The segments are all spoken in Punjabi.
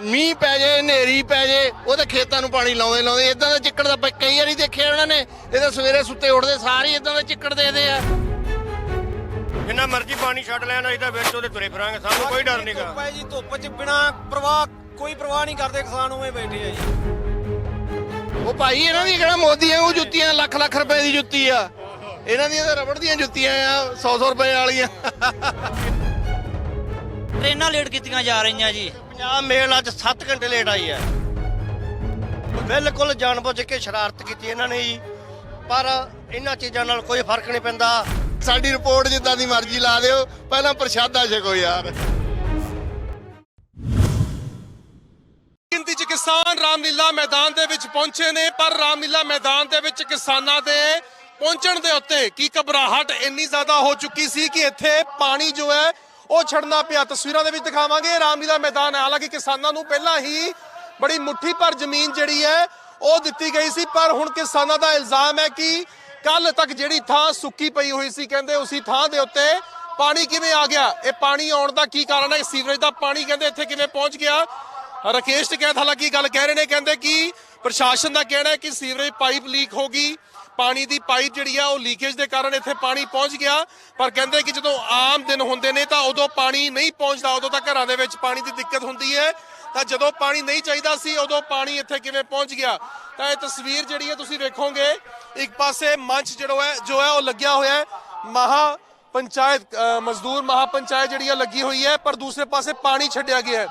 ਮੀਂਹ ਪੈ ਜੇ ਹਨੇਰੀ ਪੈ ਜੇ ਉਹਦੇ ਖੇਤਾਂ ਨੂੰ ਪਾਣੀ ਲਾਉਂਦੇ ਲਾਉਂਦੇ ਇਦਾਂ ਦਾ ਚਿੱਕੜ ਦਾ ਕਈ ਵਾਰੀ ਦੇਖਿਆ ਉਹਨਾਂ ਨੇ ਇਹਦੇ ਸਵੇਰੇ ਸੁੱਤੇ ਉੱਠਦੇ ਸਾਰੇ ਇਦਾਂ ਦਾ ਚਿੱਕੜ ਦੇਦੇ ਆ। ਜਿੰਨਾ ਮਰਜ਼ੀ ਪਾਣੀ ਛੱਡ ਲੈਣ ਅਸੀਂ ਤਾਂ ਵਿੱਚ ਉਹਦੇ ਤੁਰੇ ਫਿਰਾਂਗੇ ਸਾਨੂੰ ਕੋਈ ਡਰ ਨਹੀਂਗਾ ਧੁੱਪ ਹੈ ਜੀ ਧੁੱਪ 'ਚ ਬਿਨਾ ਪ੍ਰਵਾਹ ਕੋਈ ਪ੍ਰਵਾਹ ਨਹੀਂ ਕਰਦੇ ਕਿਸਾਨ ਉਵੇਂ ਬੈਠੇ ਆ ਜੀ। ਉਹ ਭਾਈ ਇਹਨਾਂ ਦੀ ਕਿਹੜਾ ਮੋਦੀ ਵਾਂਗੂ ਜੁੱਤੀਆਂ ਲੱਖ ਲੱਖ ਰੁਪਏ ਦੀ ਜੁੱਤੀ ਆ। ਇਹਨਾਂ ਦੀਆਂ ਤਾਂ ਰਬੜ ਦੀਆਂ ਜੁੱਤੀਆਂ ਆ 100 100 ਰੁਪਏ ਵਾਲੀਆਂ। ਟ੍ਰੇਨਾਂ ਲੇਟ ਕੀਤੀਆਂ ਜਾ ਰਹੀਆਂ ਜੀ। ਪੰਜਾਬ ਮੇਲ ਅੱਜ 7 ਘੰਟੇ ਲੇਟ ਆਈ ਹੈ। ਬਿਲਕੁਲ ਜਾਣਬੁੱਝ ਕੇ ਸ਼ਰਾਰਤ ਕੀਤੀ ਇਹਨਾਂ ਨੇ ਜੀ। ਪਰ ਇਹਨਾਂ ਚੀਜ਼ਾਂ ਨਾਲ ਕੋਈ ਫ਼ਰਕ ਨਹੀਂ ਪੈਂਦਾ। ਸਾਡੀ ਰਿਪੋਰਟ ਜਿੱਦਾਂ ਦੀ ਮਰਜ਼ੀ ਲਾ ਦਿਓ। ਪਹਿਲਾਂ ਪ੍ਰਸ਼ਾਦਾ ਛਕੋ ਯਾਰ। ਗਿਣਤੀ ਚ ਕਿਸਾਨ ਰਾਮਲੀਲਾ ਮੈਦਾਨ ਦੇ ਵਿੱਚ ਪਹੁੰਚੇ ਨੇ ਪਰ ਰਾਮਲੀਲਾ ਮੈਦਾਨ ਦੇ ਵਿੱਚ ਕਿਸਾਨਾਂ ਦੇ ਪਹੁੰਚਣ ਦੇ ਉੱਤੇ ਕੀ ਘਬਰਾਹਟ ਇੰਨੀ ਜ਼ਿਆਦਾ ਹੋ ਚੁੱਕੀ ਸੀ ਕਿ ਇੱਥੇ ਪਾਣੀ ਜੋ ਹੈ ਉਹ ਛੱਡਣਾ ਪਿਆ। ਤਸਵੀਰਾਂ ਦੇ ਵਿੱਚ ਦਿਖਾਵਾਂਗੇ। ਰਾਮਲੀਲਾ ਮੈਦਾਨ ਹੈ। ਹਾਲਾਂਕਿ ਕਿਸਾਨਾਂ ਨੂੰ ਪਹਿਲਾਂ ਹੀ ਬੜੀ ਮੁੱਠੀ ਭਰ ਜ਼ਮੀਨ ਜਿਹੜੀ ਹੈ, ਉਹ ਦਿੱਤੀ ਗਈ ਸੀ। ਪਰ ਹੁਣ ਕਿਸਾਨਾਂ ਦਾ ਇਲਜ਼ਾਮ ਹੈ ਕਿ ਕੱਲ ਤੱਕ ਜਿਹੜੀ ਥਾਂ ਸੁੱਕੀ ਪਈ ਹੋਈ ਸੀ, ਕਹਿੰਦੇ ਉਸੇ ਥਾਂ ਦੇ ਉੱਤੇ ਪਾਣੀ ਕਿਵੇਂ ਆ ਗਿਆ? ਇਹ ਪਾਣੀ ਆਉਣ ਦਾ ਕੀ ਕਾਰਨ ਹੈ? ਸੀਵਰੇਜ ਦਾ ਪਾਣੀ ਕਹਿੰਦੇ ਇੱਥੇ ਕਿਵੇਂ ਪਹੁੰਚ ਗਿਆ? ਰਕੇਸ਼ ਟਕੈਤ ਹਾਲਾਂਕਿ ਗੱਲ ਕਹਿ ਰਹੇ ਨੇ, ਕਹਿੰਦੇ ਕਿ ਪ੍ਰਸ਼ਾਸਨ ਦਾ ਕਹਿਣਾ ਹੈ ਕਿ ਸੀਵਰੇਜ ਪਾਈਪ ਲੀਕ ਹੋ ਗਈ। ਪਾਣੀ ਦੀ ਪਾਈਪ ਜਿਹੜੀ ਆ, ਉਹ ਲੀਕੇਜ ਦੇ ਕਾਰਨ ਇੱਥੇ ਪਾਣੀ ਪਹੁੰਚ ਗਿਆ। ਪਰ ਕਹਿੰਦੇ ਕਿ ਜਦੋਂ ਆਮ ਦਿਨ ਹੁੰਦੇ ਨੇ, ਤਾਂ ਉਦੋਂ ਪਾਣੀ ਨਹੀਂ ਪਹੁੰਚਦਾ, ਉਦੋਂ ਤਾਂ ਘਰਾਂ ਦੇ ਵਿੱਚ ਪਾਣੀ ਦੀ ਦਿੱਕਤ ਹੁੰਦੀ ਹੈ। ਤਾਂ ਜਦੋਂ ਪਾਣੀ ਨਹੀਂ ਚਾਹੀਦਾ ਸੀ, ਉਦੋਂ ਪਾਣੀ ਇੱਥੇ ਕਿਵੇਂ ਪਹੁੰਚ ਗਿਆ? ਤਾਂ ਇਹ ਤਸਵੀਰ ਜਿਹੜੀ ਹੈ, ਤੁਸੀਂ ਵੇਖੋਗੇ। ਇੱਕ ਪਾਸੇ ਮੰਚ ਜਿਹੜਾ ਹੈ, ਜੋ ਹੈ, ਉਹ ਲੱਗਿਆ ਹੋਇਆ ਹੈ। ਮਹਾ ਪੰਚਾਇਤ ਮਜ਼ਦੂਰ ਮਹਾ ਪੰਚਾਇਤ ਜਿਹੜੀ ਆ, ਲੱਗੀ ਹੋਈ ਹੈ, ਪਰ ਦੂਸਰੇ ਪਾਸੇ ਪਾਣੀ ਛੱਡਿਆ ਗਿਆ ਹੈ।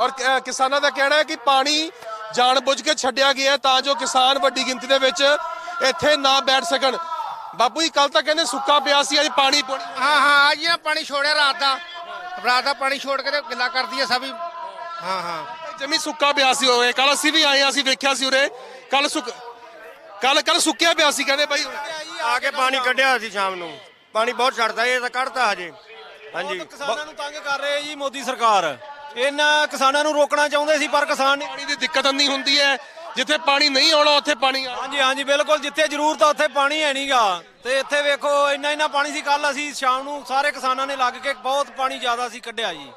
ਔਰ ਕਿਸਾਨਾਂ ਦਾ ਕਹਿਣਾ ਹੈ ਕਿ ਪਾਣੀ ਜਾਣਬੁੱਝ ਕੇ ਛੱਡਿਆ ਗਿਆ ਤਾਂ ਜੋ ਕਿਸਾਨ ਵੱਡੀ ਗਿਣਤੀ ਦੇ ਵਿੱਚ ਇੱਥੇ ਨਾ ਬੈਠ ਸਕਣ। ਬਾਪੂ ਜੀ ਕੱਲ ਤਾਂ ਕਹਿੰਦੇ ਸੁੱਕਾ ਪਿਆ ਸੀ ਅੱਜ ਪਾਣੀ ਪਾਣੀ ਹਾਂ ਹਾਂ ਅੱਜ ਨਾ ਪਾਣੀ ਛੋੜਿਆ ਰਾਤ ਦਾ। ਰਾਤ ਦਾ ਪਾਣੀ ਛੋੜ ਕੇ ਤੇ ਗਿੱਲਾ ਕਰਦੀ ਹੈ ਸਭੀ ਹਾਂ। ਹਾਂ ਜਮੀ ਸੁੱਕਾ ਪਿਆ ਸੀ ਹੋਏ ਕੱਲ ਅਸੀਂ ਵੀ ਆਏ ਅਸੀਂ ਵੇਖਿਆ ਸੀ ਉਰੇ। ਕੱਲ ਸੁੱਕ ਕੱਲ ਕੱਲ ਸੁੱਕਿਆ ਪਿਆ ਸੀ ਕਹਿੰਦੇ ਬਾਈ ਆ ਕੇ ਪਾਣੀ ਕੱਢਿਆ ਸੀ ਸ਼ਾਮ ਨੂੰ। ਪਾਣੀ ਬਹੁਤ ਛੱਡਦਾ ਇਹ ਤਾਂ ਕੱਢਤਾ ਹਜੇ। ਹਾਂਜੀ। ਕਿਸਾਨਾਂ ਨੂੰ ਤੰਗ ਕਰ ਰਹੇ ਜੀ ਮੋਦੀ ਸਰਕਾਰ। ਇਹਨਾਂ ਕਿਸਾਨਾਂ ਨੂੰ ਰੋਕਣਾ ਚਾਹੁੰਦੇ ਸੀ ਪਰ ਕਿਸਾਨ ਨਹੀਂ ਪਾਣੀ ਦੀ ਦਿੱਕਤ ਇੰਨੀ ਹੁੰਦੀ ਹੈ ਜਿੱਥੇ ਪਾਣੀ ਨਹੀਂ ਆਉਣਾ ਉੱਥੇ ਪਾਣੀ ਆ ਹਾਂਜੀ ਹਾਂਜੀ ਬਿਲਕੁਲ ਜਿੱਥੇ ਜ਼ਰੂਰਤ ਆ ਉੱਥੇ ਪਾਣੀ ਹੈ ਨਹੀਂਗਾ ਤੇ ਇੱਥੇ ਵੇਖੋ ਇੰਨਾ ਇੰਨਾ ਪਾਣੀ ਸੀ ਕੱਲ ਅਸੀਂ ਸ਼ਾਮ ਨੂੰ ਸਾਰੇ ਕਿਸਾਨਾਂ ਨੇ ਲੱਗ ਕੇ ਬਹੁਤ ਪਾਣੀ ਜ਼ਿਆਦਾ ਸੀ ਕੱਢਿਆ ਜੀ।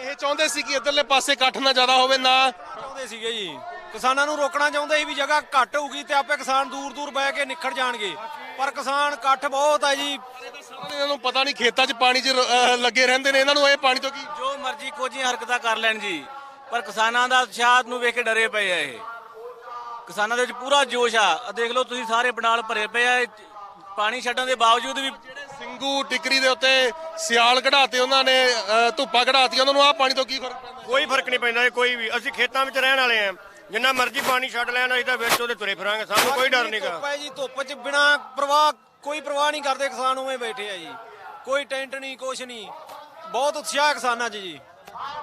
ਇਹ ਚਾਹੁੰਦੇ ਸੀ ਕਿ ਇਧਰਲੇ ਪਾਸੇ ਇਕੱਠ ਨਾ ਜ਼ਿਆਦਾ ਹੋਵੇ ਨਾ ਚਾਹੁੰਦੇ ਸੀਗੇ ਜੀ। ਕਿਸਾਨਾਂ ਨੂੰ ਰੋਕਣਾ ਚਾਹੁੰਦੇ ਸੀ ਵੀ ਜਗ੍ਹਾ ਘੱਟ ਹੋਊਗੀ ਤੇ ਆਪੇ ਕਿਸਾਨ ਦੂਰ ਦੂਰ ਬਹਿ ਕੇ ਨਿਖੜ ਜਾਣਗੇ। ਪਰ ਕਿਸਾਨ ਇਕੱਠ ਬਹੁਤ ਹੈ ਜੀ। ਇਹਨਾਂ ਨੂੰ ਪਤਾ ਨਹੀਂ ਖੇਤਾਂ 'ਚ ਪਾਣੀ 'ਚ ਅਹ ਲੱਗੇ ਰਹਿੰਦੇ ਨੇ। ਇਹਨਾਂ ਨੂੰ ਇਹ ਪਾਣੀ ਤੋਂ ਕੀ ਜੋ ਮਰਜ਼ੀ ਕੋਝੀ ਹਰਕਤਾਂ ਕਰ ਲੈਣ ਜੀ। ਪਰ ਕਿਸਾਨਾਂ ਦਾ ਉਤਸ਼ਾਹ ਨੂੰ ਵੇਖ ਕੇ ਡਰੇ ਪਏ ਆ ਇਹ। ਕਿਸਾਨਾਂ ਦੇ ਵਿੱਚ ਪੂਰਾ ਜੋਸ਼ ਆ। ਆਹ ਦੇਖ ਲਓ ਤੁਸੀਂ ਸਾਰੇ ਬਨਾਲ ਭਰੇ ਪਏ ਆ। ਪਾਣੀ ਛੱਡਣ ਦੇ ਬਾਵਜੂਦ ਵੀ ਸਿੰਘੂ ਟਿਕਰੀ ਦੇ ਉੱਤੇ ਸਿਆਲ ਕਢਾਤੇ ਉਹਨਾਂ ਨੇ ਧੁੱਪਾਂ ਕਢਾਤੀਆਂ ਉਹਨਾਂ ਨੂੰ ਆਹ ਪਾਣੀ ਤੋਂ ਕੀ ਫ਼ਰਕ ਪੈਂਦਾ? ਕੋਈ ਫ਼ਰਕ ਨਹੀਂ ਪੈਂਦਾ ਜੀ, ਕੋਈ ਵੀ। ਅਸੀਂ ਖੇਤਾਂ ਵਿੱਚ ਰਹਿਣ ਵਾਲੇ ਆ। ਜਿੰਨਾ ਮਰਜ਼ੀ ਪਾਣੀ ਛੱਡ ਲੈਣ ਅਸੀਂ ਤਾਂ ਵਿੱਚ ਉਹਦੇ ਤੁਰੇ ਫਿਰਾਂਗੇ। ਸਾਨੂੰ ਕੋਈ ਡਰ ਨਹੀਂਗਾ ਧੁੱਪ ਹੈ ਜੀ ਧੁੱਪ 'ਚ ਬਿਨਾ ਪ੍ਰਵਾਹ ਕੋਈ ਪ੍ਰਵਾਹ ਨਹੀਂ ਕਰਦੇ ਕਿਸਾਨ ਉਵੇਂ ਬੈਠੇ ਆ ਜੀ। ਕੋਈ ਟੈਂਟ ਨਹੀਂ ਕੁਛ ਨਹੀਂ। ਬਹੁਤ ਉਤਸ਼ਾਹ ਕਿਸਾਨਾਂ 'ਚ ਜੀ।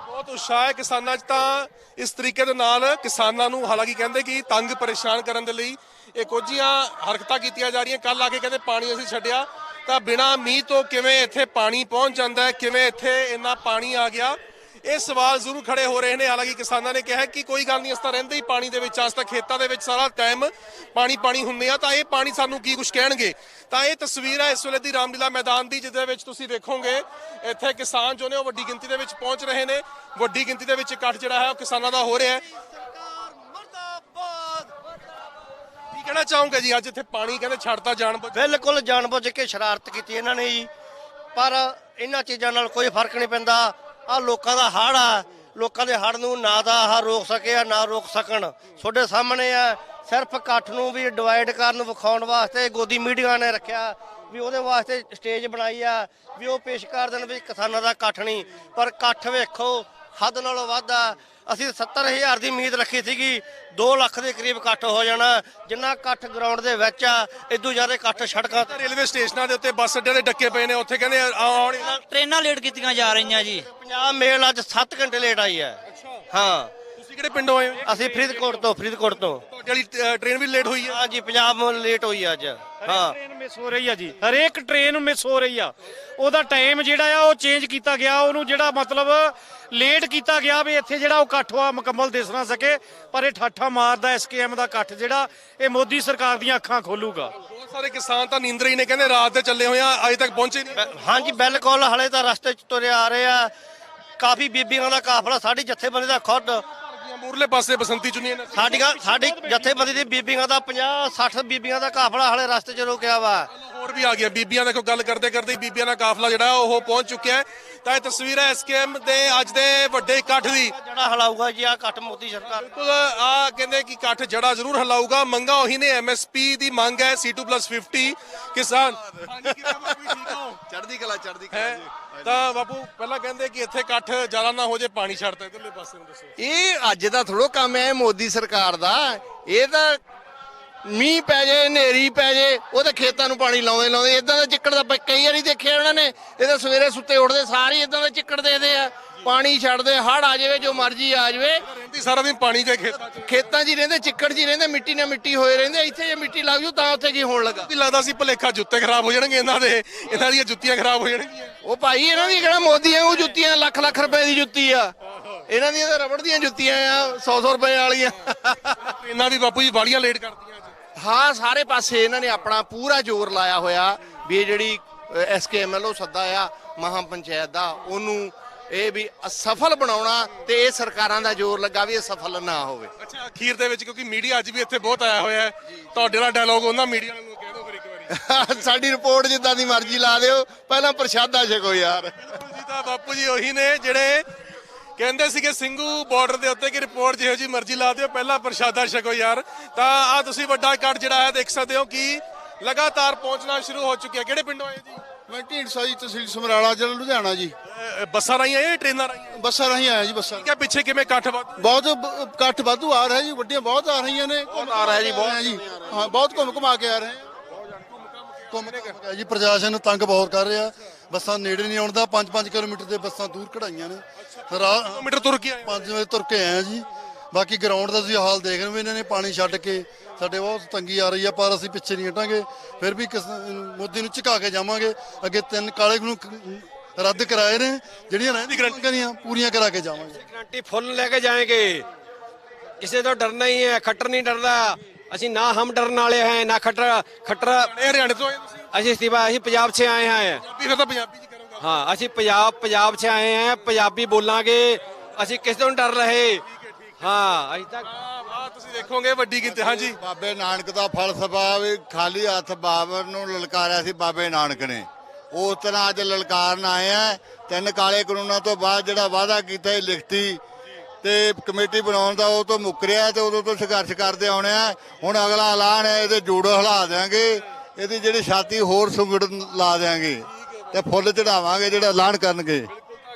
ਬਹੁਤ ਉਤਸ਼ਾਹ ਹੈ ਕਿਸਾਨਾਂ 'ਚ ਤਾਂ। ਇਸ ਤਰੀਕੇ ਦੇ ਨਾਲ ਕਿਸਾਨਾਂ ਨੂੰ ਹਾਲਾਂਕਿ ਕਹਿੰਦੇ ਕਿ ਤੰਗ ਪਰੇਸ਼ਾਨ ਕਰਨ ਦੇ ਲਈ ਇਹ ਕੋਝੀਆਂ ਹਰਕਤਾਂ ਕੀਤੀਆਂ ਜਾ ਰਹੀਆਂ। ਕੱਲ ਆ ਕੇ ਕਹਿੰਦੇ ਪਾਣੀ ਅਸੀਂ ਛੱਡਿਆ। ਤਾਂ ਬਿਨਾ ਮੀਂਹ ਤੋਂ ਕਿਵੇਂ ਇੱਥੇ ਪਾਣੀ ਪਹੁੰਚ ਜਾਂਦਾ ਹੈ? ਕਿਵੇਂ ਇੱਥੇ ਇੰਨਾ ਪਾਣੀ ਆ ਗਿਆ? ਇਹ ਸਵਾਲ ਜ਼ਰੂਰ ਖੜੇ ਹੋ ਰਹੇ ਨੇ। ਹਾਲਾਂਕਿ ਕਿਸਾਨਾਂ ਨੇ ਕਿਹਾ ਕਿ ਕੋਈ ਗੱਲ ਨਹੀਂ ਅਸੀਂ ਤਾਂ ਰਹਿੰਦੇ ਹੀ ਪਾਣੀ ਦੇ ਵਿੱਚ ਅੱਜ ਤੱਕ ਖੇਤਾਂ ਦੇ ਵਿੱਚ ਸਾਰਾ ਟਾਈਮ ਪਾਣੀ ਪਾਣੀ ਹੁੰਦੇ ਆ ਤਾਂ ਇਹ ਪਾਣੀ ਸਾਨੂੰ ਕੀ ਕੁਝ ਕਹਿਣਗੇ? ਤਾਂ ਇਹ ਤਸਵੀਰ ਹੈ ਇਸ ਵੇਲੇ ਦੀ ਰਾਮਲੀਲਾ ਮੈਦਾਨ ਦੀ ਜਿਹਦੇ ਵਿੱਚ ਤੁਸੀਂ ਵੇਖੋਗੇ ਇੱਥੇ ਕਿਸਾਨ ਜੋ ਨੇ ਉਹ ਵੱਡੀ ਗਿਣਤੀ ਦੇ ਵਿੱਚ ਪਹੁੰਚ ਰਹੇ ਨੇ। ਵੱਡੀ ਗਿਣਤੀ ਦੇ ਵਿੱਚ ਇਕੱਠ ਜਿਹੜਾ ਹੈ ਉਹ ਕਿਸਾਨਾਂ ਦਾ ਹੋ ਰਿਹਾ ਹੈ। ਕੀ ਕਹਿਣਾ ਚਾਹੋਗੇ ਜੀ? ਅੱਜ ਇੱਥੇ ਪਾਣੀ ਕਹਿੰਦੇ ਛੱਡਤਾ ਜਾਣ ਬੁੱਝ ਬਿਲਕੁਲ ਜਾਣਬੁੱਝ ਕੇ ਸ਼ਰਾਰਤ ਕੀਤੀ ਇਹਨਾਂ ਨੇ ਜੀ। ਪਰ ਇਹਨਾਂ ਚੀਜ਼ਾਂ ਨਾਲ ਕੋਈ ਫ਼ਰਕ ਨਹੀਂ ਪੈਂਦਾ। ਆ ਲੋਕਾਂ ਦਾ ਹੜ ਆ, ਲੋਕਾਂ ਦੇ ਹੜ ਨੂੰ ਨਾ ਤਾਂ ਆਹ ਰੋਕ ਸਕੇ ਆ, ਨਾ ਰੋਕ ਸਕਣ। ਤੁਹਾਡੇ ਸਾਹਮਣੇ ਆ, ਸਿਰਫ ਇਕੱਠ ਨੂੰ ਵੀ ਡਿਵਾਈਡ ਕਰਨ ਵਿਖਾਉਣ ਵਾਸਤੇ ਗੋਦੀ ਮੀਡੀਆ ਨੇ ਰੱਖਿਆ, ਵੀ ਉਹਦੇ ਵਾਸਤੇ ਸਟੇਜ ਬਣਾਈ ਆ, ਵੀ ਉਹ ਪੇਸ਼ ਕਰ ਦੇਣ ਵੀ ਕਿਸਾਨਾਂ ਦਾ ਇਕੱਠ ਨਹੀਂ। ਪਰ ਇਕੱਠ ਵੇਖੋ, ਹੱਦ ਨਾਲੋਂ ਵੱਧ ਆ ਅਸੀਂ 70000 ਦੀ ਉਮੀਦ ਰੱਖੀ ਸੀਗੀ 2 ਲੱਖ ਦੇ ਕਰੀਬ ਇਕੱਠ ਹੋ ਜਾਣਾ ਜਿੰਨਾ ਇਕੱਠ ਗਰਾਊਂਡ ਦੇ ਵਿੱਚ ਆ ਇਦੋਂ ਜ਼ਿਆਦਾ ਇਕੱਠ ਸੜਕਾਂ ਤੇ। ਰੇਲਵੇ ਸਟੇਸ਼ਨਾਂ ਦੇ ਉੱਤੇ ਬੱਸ ਅੱਡਿਆਂ ਦੇ ਡੱਕੇ ਪਏ ਨੇ ਉੱਥੇ ਕਹਿੰਦੇ ਆਉਣ ਟ੍ਰੇਨਾਂ ਲੇਟ ਕੀਤੀਆਂ ਜਾ ਰਹੀਆਂ ਜੀ। ਪੰਜਾਬ ਮੇਲ ਅੱਜ 7 ਘੰਟੇ ਲੇਟ ਆਈ ਹੈ। ਹਾਂ। ਤੁਸੀਂ ਕਿਹੜੇ ਪਿੰਡੋਂ ਆਏ ਹੋ ਜੀ? ਅਸੀਂ ਫਰੀਦਕੋਟ ਤੋਂ ਫਰੀਦਕੋਟ ਤੋਂ। ਤੁਹਾਡੀ ਟ੍ਰੇਨ ਵੀ ਲੇਟ ਹੋਈ ਹੈ। ਹਾਂਜੀ ਪੰਜਾਬ ਲੇਟ ਹੋਈ ਅੱਜ। ਹਾਂ। ਮਿਸ ਹੋ ਰਹੀ ਆ ਜੀ। ਹਰੇਕ ਟ੍ਰੇਨ ਮਿਸ ਹੋ ਰਹੀ ਆ। ਉਹਦਾ ਟਾਈਮ ਜਿਹੜਾ ਆ ਉਹ ਚੇਂਜ ਕੀਤਾ ਗਿਆ। ਉਹਨੂੰ ਜਿਹੜਾ ਮਤਲਬ ਲੇਟ ਕੀਤਾ ਗਿਆ ਵੀ ਇੱਥੇ ਜਿਹੜਾ ਉਹ ਇਕੱਠ ਆ ਮੁਕੰਮਲ ਦਿਸ ਨਾ ਸਕੇ ਪਰ ਇਹ ਠਾਠਾ ਮਾਰਦਾ ਐਸਕੇਐਮ ਦਾ ਇਕੱਠ ਜਿਹੜਾ ਇਹ ਮੋਦੀ ਸਰਕਾਰ ਦੀਆਂ ਅੱਖਾਂ ਖੋਲੂਗਾ। ਬਹੁਤ ਸਾਰੇ ਕਿਸਾਨ ਤਾਂ ਨੀਂਦਰ ਹੀ ਨੇ ਕਹਿੰਦੇ ਰਾਤ ਦੇ ਚੱਲੇ ਹੋਏ ਆ ਅਜੇ ਤੱਕ ਪਹੁੰਚੇ ਨਹੀਂ। ਹਾਂਜੀ ਬਿਲਕੁਲ ਹਲੇ ਤਾਂ ਰਸਤੇ 'ਚ ਤੁਰੇ ਆ ਰਹੇ ਆ। ਕਾਫੀ ਬੀਬੀਆਂ ਦਾ ਕਾਫਲਾ ਸਾਡੀ ਜਥੇਬੰਦੀ ਦਾ ਖੁਦ ਮੂਰਲੇ ਪਾਸੇ ਬਸੰਤੀ ਚੁੰਨੀਆਂ ਨੇ ਸਾਡੀਆਂ ਸਾਡੀ ਜਥੇਬੰਦੀ ਦੀ ਬੀਬੀਆਂ ਦਾ 50 60 ਬੀਬੀਆਂ ਦਾ ਕਾਫਲਾ ਹਾਲੇ ਰਸਤੇ 'ਚ ਰੁਕਿਆ ਵਾ। ਹੋਰ ਵੀ ਆ ਗਿਆ। ਬੀਬੀਆਂ ਦੇਖੋ ਗੱਲ ਕਰਦੇ ਕਰਦੇ ਬੀਬੀਆਂ ਦਾ ਕਾਫਲਾ ਜਿਹੜਾ ਉਹ ਪਹੁੰਚ ਚੁੱਕਿਆ ਹੈ। ਤਾਂ ਇਹ ਤਸਵੀਰ ਹੈ ਐਸਕੇਐਮ ਦੇ ਅੱਜ ਦੇ ਵੱਡੇ ਇਕੱਠ ਦੀ। ਜਿਹੜਾ ਹਲਾਊਗਾ ਜੀ ਆ ਕੱਟ ਮੋਦੀ ਸਰਕਾਰ ਬਿਲਕੁਲ ਆ ਕਹਿੰਦੇ ਕਿ ਇਕੱਠ ਜੜਾ ਜ਼ਰੂਰ ਹਲਾਊਗਾ। ਮੰਗਾ ਉਹੀ ਨੇ ਐਮਐਸਪੀ ਦੀ ਮੰਗ ਹੈ C2+50 ਕਿਸਾਨ। ਜੀ, ਠੀਕ ਹੋ? ਚੜ੍ਹਦੀ ਕਲਾ ਹੈ? ਤਾਂ ਬਾਪੂ ਪਹਿਲਾਂ ਕਹਿੰਦੇ ਕਿ ਇੱਥੇ ਇਕੱਠ ਜ਼ਿਆਦਾ ਨਾ ਹੋ ਜੇ ਪਾਣੀ ਛੱਡਦਾ ਇਧਰਲੇ ਪਾਸੇ ਨੂੰ ਦੱਸੋ। ਇਹ ਅੱਜ ਦਾ ਥੋੜੋ ਕੰਮ ਹੈ ਮੋਦੀ ਸਰਕਾਰ ਦਾ। ਇਹ ਤਾਂ ਮੀਂਹ ਪੈ ਜੇ ਹਨੇਰੀ ਪੈ ਜੇ ਉਹ ਤਾਂ ਖੇਤਾਂ ਨੂੰ ਪਾਣੀ ਲਾਉਂਦੇ ਲਾਉਂਦੇ ਇਦਾਂ ਦਾ ਚਿੱਕੜ ਦਾ ਕਈ ਵਾਰੀ ਦੇਖਿਆ ਉਹਨਾਂ ਨੇ ਇਹ ਤਾਂ ਸਵੇਰੇ ਸੁੱਤੇ ਉੱਠਦੇ ਸਾਰੇ ਇਦਾਂ ਦਾ ਚਿੱਕੜ ਦੇਦੇ ਆ। ਪਾਣੀ ਛੱਡਦੇ ਹੜ ਆ ਜਾਵੇ ਜੋ ਮਰਜ਼ੀ ਆ ਜਾਵੇ। ਰਹਿੰਦੀ ਸਾਰਾ ਦਿਨ ਪਾਣੀ ਦੇ ਖੇਤਾਂ 'ਚ। ਖੇਤਾਂ 'ਚ ਹੀ ਰਹਿੰਦੇ ਚਿੱਕੜ 'ਚ ਹੀ ਰਹਿੰਦੇ ਮਿੱਟੀ ਨਾਲ ਮਿੱਟੀ ਹੋਏ ਰਹਿੰਦੇ ਇੱਥੇ ਜੇ ਮਿੱਟੀ ਲੱਗ ਜੂ ਤਾਂ ਉੱਥੇ ਕੀ ਹੋਣ ਲੱਗਾ? ਕੀ ਲੱਗਦਾ ਸੀ ਭਲੇਖਾ ਜੁੱਤੇ ਖਰਾਬ ਹੋ ਜਾਣਗੇ ਇਹਨਾਂ ਦੇ ਇਹਨਾਂ ਦੀਆਂ ਜੁੱਤੀਆਂ ਖਰਾਬ ਹੋ ਜਾਣਗੀਆਂ। ਉਹ ਭਾਈ ਇਹਨਾਂ ਦੀ ਕਿਹੜਾ ਮੋਦੀ ਵਾਂਗੂ ਜੁੱਤੀਆਂ ਲੱਖ ਲੱਖ ਰੁਪਏ ਦੀ ਜੁੱਤੀ ਆ। ਇਹਨਾਂ ਦੀਆਂ ਤਾਂ ਰਬੜ ਦੀਆਂ ਜੁੱਤੀਆਂ ਆ 100 100 ਰੁਪਏ ਵਾਲੀਆਂ। ਇਹਨਾਂ ਵੀ ਬਾਪੂ ਜੀ ਬਾੜੀਆਂ ਲੇਟ ਕਰਦੀਆਂ ਅੱਜ। ਹਾਂ ਸਾਰੇ ਪਾਸੇ ਇਹਨਾਂ ਨੇ ਆਪਣਾ ਪੂਰਾ ਜ਼ੋਰ ਲਾਇਆ ਹੋਇਆ ਵੀ ਇਹ ਜਿਹੜੀ ਐਸਕੇਐਮਐਲਓ ਸੱਦਾ ਆ ਮਹਾ ਪੰਚਾਇਤ ਦਾ ਉਹਨੂੰ ਇਹ ਵੀ ਅਸਫਲ ਬਣਾਉਣਾ ਤੇ ਇਹ ਸਰਕਾਰਾਂ ਦਾ ਜ਼ੋਰ ਲੱਗਾ ਵੀ ਇਹ ਸਫਲ ਨਾ ਹੋਵੇ। ਅੱਛਾ ਅਖੀਰ ਦੇ ਵਿੱਚ ਕਿਉਂਕਿ ਮੀਡੀਆ ਅੱਜ ਵੀ ਇੱਥੇ ਬਹੁਤ ਆਇਆ ਹੋਇਆ ਹੈ ਤੁਹਾਡੇ ਨਾਲ ਡਾਇਲੋਗ ਉਹਨਾਂ ਮੀਡੀਆ ਨੂੰ ਕਹਿ ਦਿਓ ਫਿਰ ਇੱਕ ਵਾਰੀ। ਸਾਡੀ ਰਿਪੋਰਟ ਜਿੱਦਾਂ ਦੀ ਮਰਜ਼ੀ ਲਾ ਦਿਓ ਪਹਿਲਾਂ ਪ੍ਰਸ਼ਾਦਾ ਛਕੋ ਯਾਰ। ਜੀ ਤਾਂ ਬਾਪੂ ਜੀ ਉਹੀ ਨੇ ਜਿਹੜੇ ਕਹਿੰਦੇ ਸੀਗੇ ਸਿੰਘੂ ਬਾਰਡਰ ਦੇ ਉੱਤੇ ਕਿ ਰਿਪੋਰਟ ਜਿਹੋ ਜੀ ਮਰਜ਼ੀ ਲਾ ਦਿਓ ਪਹਿਲਾਂ ਪ੍ਰਸ਼ਾਦਾ ਛਕੋ ਯਾਰ। ਤਾਂ ਆ ਤੁਸੀਂ ਵੱਡਾ ਇਕੱਠ ਜਿਹੜਾ ਹੈ ਦੇਖ ਸਕਦੇ ਹੋ ਕਿ ਲਗਾਤਾਰ ਪਹੁੰਚਣਾ ਸ਼ੁਰੂ ਹੋ ਚੁੱਕਿਆ। ਕਿਹੜੇ ਪਿੰਡੋਂ ਆਏ ਜੀ? ਮੈਂ ਢੀਂਡਸਾ ਜੀ ਤਹਿਸੀਲ ਸਮਰਾਲਾ ਜ਼ਿਲ੍ਹਾ ਲੁਧਿਆਣਾ ਜੀ। ਬੱਸਾਂ ਰਾਹੀਂ ਆਏ ਟ੍ਰੇਨਾਂ ਰਾਹੀਂ ਬੱਸਾਂ ਰਾਹੀਂ ਆਇਆ ਜੀ ਬੱਸਾਂ। ਕਿ ਪਿੱਛੇ ਕਿਵੇਂ ਇਕੱਠ ਵੱਧ? ਬਹੁਤ ਇਕੱਠ ਵਾਧੂ ਆ ਰਿਹਾ ਜੀ ਵੱਡੀਆਂ ਬਹੁਤ ਆ ਰਹੀਆਂ ਨੇ। ਆ ਰਿਹਾ ਜੀ, ਬਹੁਤ ਜੀ। ਹਾਂ ਬਹੁਤ ਘੁੰਮ ਘੁਮਾ ਕੇ ਆ ਰਹੇ। ਘੁੰਮ ਘੁੰਮ ਕੇ ਜੀ ਪ੍ਰਸ਼ਾਸਨ ਤੰਗ ਬਹੁਤ ਕਰ ਰਿਹਾ। ਬੱਸਾਂ ਨੇੜੇ ਨਹੀਂ ਆਉਣ ਦਾ। 5-5 ਕਿਲੋਮੀਟਰ ਦੇ ਬੱਸਾਂ ਦੂਰ ਕਢਾਈਆਂ ਨੇ। ਕਿਲੋਮੀਟਰ ਤੁਰ ਕੇ ਆਏ 5 ਵਜੇ ਤੁਰ ਕੇ ਆਏ ਜੀ। ਬਾਕੀ ਗਰਾਊਂਡ ਦਾ ਤੁਸੀਂ ਹਾਲ ਦੇਖ ਰਹੇ ਹੋ ਇਹਨਾਂ ਨੇ ਪਾਣੀ ਛੱਡ ਕੇ ਸਾਡੇ ਬਹੁਤ ਤੰਗੀ ਆ ਰਹੀ ਆ ਪਰ ਅਸੀਂ ਪਿੱਛੇ ਨਹੀਂ ਹਟਾਂਗੇ। ਫਿਰ ਵੀ ਮੋਦੀ ਨੂੰ ਝੁਕਾ ਕੇ ਜਾਵਾਂਗੇ। ਅੱਗੇ ਤਿੰਨ ਕਾਲੇ ਨੂੰ ਰੱਦ ਕਰਾਏ ਨੇ। ਜਿਹੜੀਆਂ ਰਹਿਣ ਦੀ ਗਰੰਟੀਆਂ ਪੂਰੀਆਂ ਕਰਾ ਕੇ ਜਾਵਾਂਗੇ। ਗਰੰਟੀ ਫੁੱਲ ਲੈ ਕੇ ਜਾਏਗੇ। ਕਿਸੇ ਤੋਂ ਡਰਨਾ ਹੀ ਹੈ ਖੱਟਰ ਨਹੀਂ ਡਰਦਾ। ਅਸੀਂ ਨਾ ਹਮ ਡਰਨ ਵਾਲੇ ਹੈ ਨਾ ਖੱਟਰ ਖੱਟਰ ਹਰਿਆਣੇ ਤੋਂ ਆਏ ਤੁਸੀਂ? ਅਸੀਂ ਸਿਵਾ ਅਸੀਂ ਪੰਜਾਬ ਸੇ ਆਏ ਹਾਂ। ਪੰਜਾਬੀ ਫਿਰ ਤਾਂ ਪੰਜਾਬੀ ਚ ਕਰੋਗਾ। ਹਾਂ ਅਸੀਂ ਪੰਜਾਬ ਪੰਜਾਬ ਸੇ ਆਏ ਹਾਂ ਪੰਜਾਬੀ ਬੋਲਾਂਗੇ। ਅਸੀਂ ਕਿਸ ਤੋਂ ਡਰ ਰਹੇ? ਹਾਂ ਅਸੀਂ ਤਾਂ ਆ ਤੁਸੀਂ ਦੇਖੋਗੇ ਵੱਡੀ ਗਿਣਤੀ। ਹਾਂਜੀ। ਬਾਬੇ ਨਾਨਕ ਦਾ ਫਲਸਫਾ ਵੀ ਖਾਲੀ ਹੱਥ ਬਾਬਰ ਨੂੰ ਲਲਕਾਰਿਆ ਸੀ ਬਾਬੇ ਨਾਨਕ ਨੇ। ਉਸ ਤਰ੍ਹਾਂ ਅੱਜ ਲਲਕਾਰਨ ਆਏ ਆ। ਤਿੰਨ ਕਾਲੇ ਕਾਨੂੰਨਾਂ ਤੋਂ ਬਾਅਦ ਜਿਹੜਾ ਵਾਅਦਾ ਕੀਤਾ ਇਹ ਲਿਖਤੀ ਤੇ ਕਮੇਟੀ ਬਣਾਉਣ ਦਾ ਉਹ ਤੋਂ ਮੁੱਕਰਿਆ ਤੇ ਉਦੋਂ ਤੋਂ ਸੰਘਰਸ਼ ਕਰਦੇ ਆਉਣੇ ਆ। ਹੁਣ ਅਗਲਾ ਐਲਾਨ ਹੈ, ਇਹਦੇ ਜੂੜੋ ਹਿਲਾ ਦੇਾਂਗੇ ਇਹਦੀ ਜਿਹੜੀ ਛਾਤੀ ਹੋਰ ਸੁੰਗੜ ਲਾ ਦੇਾਂਗੇ ਤੇ ਫੁੱਲ ਚੜਾਵਾਂਗੇ ਜਿਹੜਾ ਐਲਾਨ ਕਰਨਗੇ।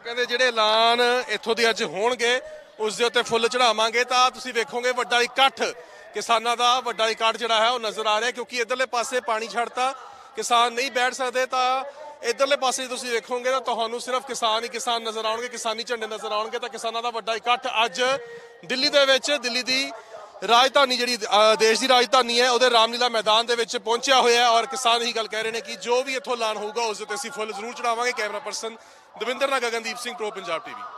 ਕਹਿੰਦੇ ਜਿਹੜੇ ਐਲਾਨ ਇੱਥੋਂ ਦੇ ਅੱਜ ਹੋਣਗੇ, ਉਸ ਦੇ ਉੱਤੇ ਫੁੱਲ ਚੜਾਵਾਂਗੇ ਤਾਂ ਤੁਸੀਂ ਵੇਖੋਗੇ ਵੱਡਾ ਇਕੱਠ ਕਿਸਾਨਾਂ ਦਾ ਵੱਡਾ ਇਕੱਠ ਜਿਹੜਾ ਹੈ ਉਹ ਨਜ਼ਰ ਆ ਰਿਹਾ ਕਿਉਂਕਿ ਇਧਰਲੇ ਪਾਸੇ ਪਾਣੀ ਛੱਡਤਾ, ਕਿਸਾਨ ਨਹੀਂ ਬੈਠ ਸਕਦੇ ਤਾਂ ਇਧਰਲੇ ਪਾਸੇ ਤੁਸੀਂ ਵੇਖੋਗੇ ਤਾਂ ਤੁਹਾਨੂੰ ਸਿਰਫ ਕਿਸਾਨ ਹੀ ਕਿਸਾਨ ਨਜ਼ਰ ਆਉਣਗੇ, ਕਿਸਾਨੀ ਝੰਡੇ ਨਜ਼ਰ ਆਉਣਗੇ ਤਾਂ ਕਿਸਾਨਾਂ ਦਾ ਵੱਡਾ ਇਕੱਠ ਅੱਜ ਦਿੱਲੀ ਦੇ ਵਿੱਚ, ਦਿੱਲੀ ਦੀ ਰਾਜਧਾਨੀ ਜਿਹੜੀ ਦੇਸ਼ ਦੀ ਰਾਜਧਾਨੀ ਹੈ, ਉਹਦੇ ਰਾਮਲੀਲਾ ਮੈਦਾਨ ਦੇ ਵਿੱਚ ਪਹੁੰਚਿਆ ਹੋਇਆ ਔਰ ਕਿਸਾਨ ਹੀ ਗੱਲ ਕਹਿ ਰਹੇ ਨੇ ਕਿ ਜੋ ਵੀ ਇੱਥੋਂ ਐਲਾਨ ਹੋਊਗਾ, ਉਸ 'ਤੇ ਅਸੀਂ ਫੁੱਲ ਜ਼ਰੂਰ ਚੜਾਵਾਂਗੇ ਕੈਮਰਾ ਪਰਸਨ ਦਵਿੰਦਰ ਨਾ ਗਗਨਦੀਪ ਸਿੰਘ, ਪ੍ਰੋ ਪੰਜਾਬ ਟੀਵੀ।